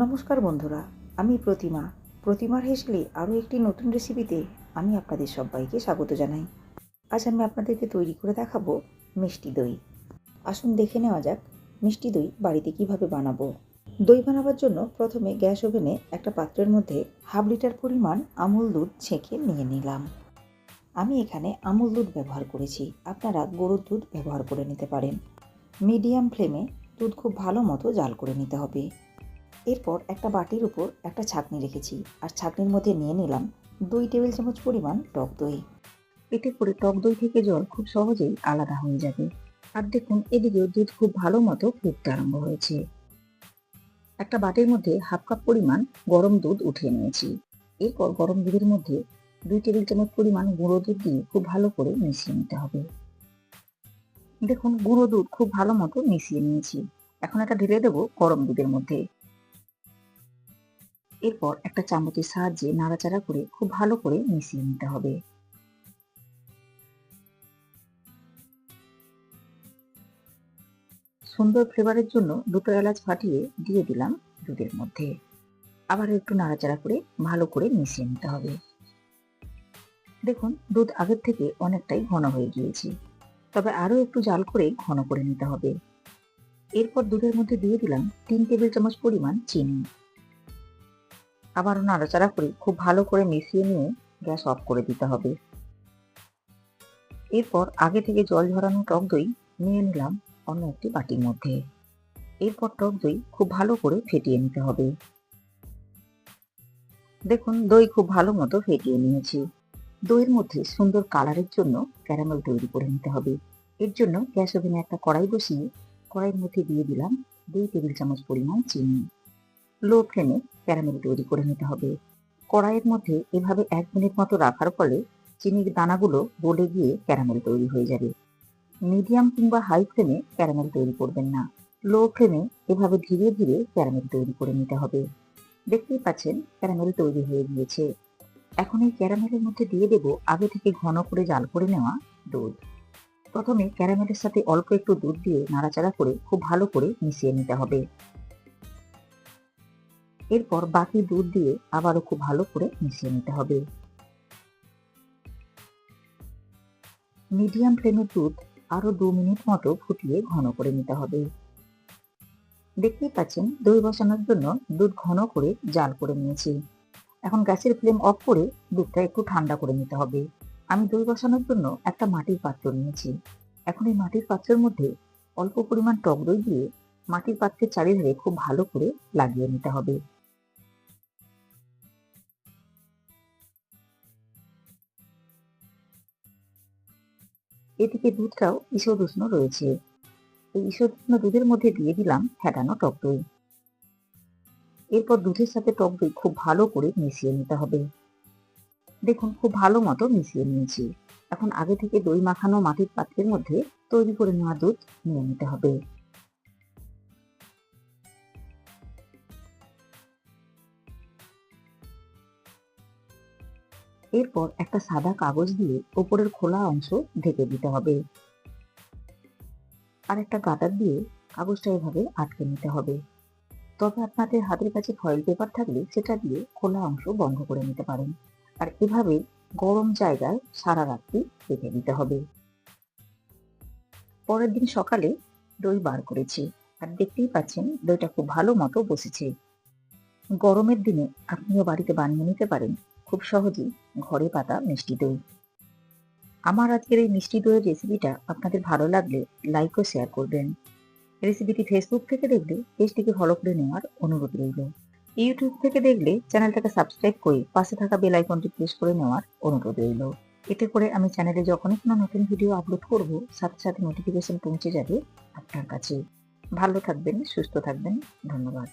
নমস্কার বন্ধুরা, আমি প্রতিমা। প্রতিমার হেসলে আরও একটি নতুন রেসিপিতে আমি আপনাদের সবাইকে স্বাগত জানাই। আজ আমি আপনাদেরকে তৈরি করে দেখাবো মিষ্টি দই। আসুন দেখে নেওয়া যাক মিষ্টি দই বাড়িতে কীভাবে বানাবো। দই বানাবার জন্য প্রথমে গ্যাস ওভেনে একটা পাত্রের মধ্যে হাফ লিটার পরিমাণ আমুল দুধ ছেঁকে নিয়ে নিলাম। আমি এখানে আমুল দুধ ব্যবহার করেছি। আপনারা গরুর দুধ ব্যবহার করে নিতে পারেন। মিডিয়াম ফ্লেমে দুধ খুব ভালো মতো জাল করে নিতে হবে। এরপর একটা বাটির উপর একটা ছাঁকনি রেখেছি আর ছাঁকনির মধ্যে নিয়ে নিলাম দুই টেবিল চামচ পরিমাণ টক দই। এতে করে টক দই থেকে জল খুব সহজেই আলাদা হয়ে যাবে। আর দেখুন, এদিকেও দুধ খুব ভালো মতো ফুটতে আরম্ভ হয়েছে। একটা বাটির মধ্যে হাফ কাপ পরিমাণ গরম দুধ উঠিয়ে নিয়েছি। এরপর গরম দুধের মধ্যে দুই টেবিল চামচ পরিমাণ গুঁড়ো দুধ দিয়ে খুব ভালো করে মিশিয়ে নিতে হবে। দেখুন, গুঁড়ো দুধ খুব ভালো মতো মিশিয়ে নিয়েছি। এখন এটা ঢেলে দেবো গরম দুধের মধ্যে। এরপর একটা চামচের সাহায্যে নাড়াচাড়া করে খুব ভালো করে মিশিয়ে নিতে হবে। সুন্দর ফ্লেভারের জন্য দুটো এলাচ ফাটিয়ে দিয়ে দিলাম দুধের মধ্যে। আবার একটু নাড়াচাড়া করে ভালো করে মিশিয়ে নিতে হবে। দেখুন, দুধ আগের থেকে অনেকটাই ঘন হয়ে গিয়েছে। তবে আরও একটু জাল করে ঘন করে নিতে হবে। এরপর দুধের মধ্যে দিয়ে দিলাম তিন টেবিল চামচ পরিমাণ চিনি। আবারও নাড়াচাড়া করে খুব ভালো করে মিশিয়ে নিয়ে গ্যাস অফ করে দিতে হবে। এরপর আগে থেকে জল ঝরানো টক দই নিয়ে নিলাম অন্য একটি বাটির মধ্যে। এরপর টক দই খুব ভালো করে ফেটিয়ে নিতে হবে। দেখুন, দই খুব ভালো মতো ফেটিয়ে নিয়েছি। দইয়ের মধ্যে সুন্দর কালারের জন্য ক্যারামেল তৈরি করে নিতে হবে। এর জন্য গ্যাস ওভেনে একটা কড়াই বসিয়ে কড়াইয়ের মধ্যে দিয়ে দিলাম দুই টেবিল চামচ পরিমাণ চিনি। লো ফ্লেমে ক্যারামেল তৈরি করে নিতে হবে। কড়াইয়ের মধ্যে এভাবে এক মিনিট মতো রাখার ফলে চিনির দানাগুলো গলে গিয়ে ক্যারামেল তৈরি হয়ে যাবে। মিডিয়াম কিংবা হাই ফ্লেমে ক্যারামেল তৈরি করবেন না। লো ফ্লেমে এভাবে ধীরে ধীরে ক্যারামেল তৈরি করে নিতে হবে। দেখতেই পাচ্ছেন ক্যারামেল তৈরি হয়ে গিয়েছে। এখন এই ক্যারামেলের মধ্যে দিয়ে দেব আগে থেকে ঘন করে জাল করে নেওয়া দুধ। প্রথমে ক্যারামেলের সাথে অল্প একটু দুধ দিয়ে নাড়াচাড়া করে খুব ভালো করে মিশিয়ে নিতে হবে। এরপর বাকি দুধ দিয়ে আবারও খুব ভালো করে মিশিয়ে নিতে হবে। মিডিয়াম ফ্লেমের দুধ আরও দু মিনিট মতো ফুটিয়ে ঘন করে নিতে হবে। দেখতেই পাচ্ছেন, দই বসানোর জন্য দুধ ঘন করে জাল করে নিয়েছি। এখন গ্যাসের ফ্লেম অফ করে দুধটা একটু ঠান্ডা করে নিতে হবে। আমি দই বসানোর জন্য একটা মাটির পাত্র নিয়েছি। এখন এই মাটির পাত্রের মধ্যে অল্প পরিমাণ টক দই দিয়ে মাটির পাত্রের চারিধারে খুব ভালো করে লাগিয়ে নিতে হবে। এদিকে দুধটাও ঈষদ উষ্ণ রয়েছে। এই ঈষদ উষ্ণ দুধের মধ্যে দিয়ে দিলাম ফেটানো টক দই। এরপর দুধের সাথে টক দই খুব ভালো করে মিশিয়ে নিতে হবে। দেখুন, খুব ভালো মতো মিশিয়ে নিয়েছি। এখন আগে থেকে দই মাখানো মাটির পাত্রের মধ্যে তৈরি করে নেওয়া দুধ নিয়ে নিতে হবে। এরপর একটা সাদা কাগজ দিয়ে ওপরের খোলা অংশ ঢেকে দিতে হবে। আর একটা গাটার দিয়ে কাগজটা এভাবে আটকে নিতে হবে। তবে আপনাদের হাতের কাছে ফয়েল পেপার থাকলে সেটা দিয়ে খোলা অংশ বন্ধ করে নিতে পারেন। আর এভাবে গরম জায়গায় সারা রাত্রি রেখে দিতে হবে। পরের দিন সকালে দই বার করেছি। আর দেখতেই পাচ্ছেন দইটা খুব ভালো মতো বসেছে। গরমের দিনে আপনিও বাড়িতে বানিয়ে নিতে পারেন। খুব সহজেই ঘরে পাতা মিষ্টি দই। আমার আজকের এই মিষ্টি দইয়ের রেসিপিটা আপনাদের ভালো লাগলে লাইক ও শেয়ার করবেন। রেসিপিটি ফেসবুক থেকে দেখলে পেজটিকে ফলো করে নেওয়ার অনুরোধ রইল। ইউটিউব থেকে দেখলে চ্যানেলটাকে সাবস্ক্রাইব করে পাশে থাকা বেল আইকনটি প্রেস করে নেওয়ার অনুরোধ রইল। এতে করে আমি চ্যানেলে যখনই কোনো নতুন ভিডিও আপলোড করব, সাথে সাথে নোটিফিকেশন পৌঁছে যাবে আপনার কাছে। ভালো থাকবেন, সুস্থ থাকবেন, ধন্যবাদ।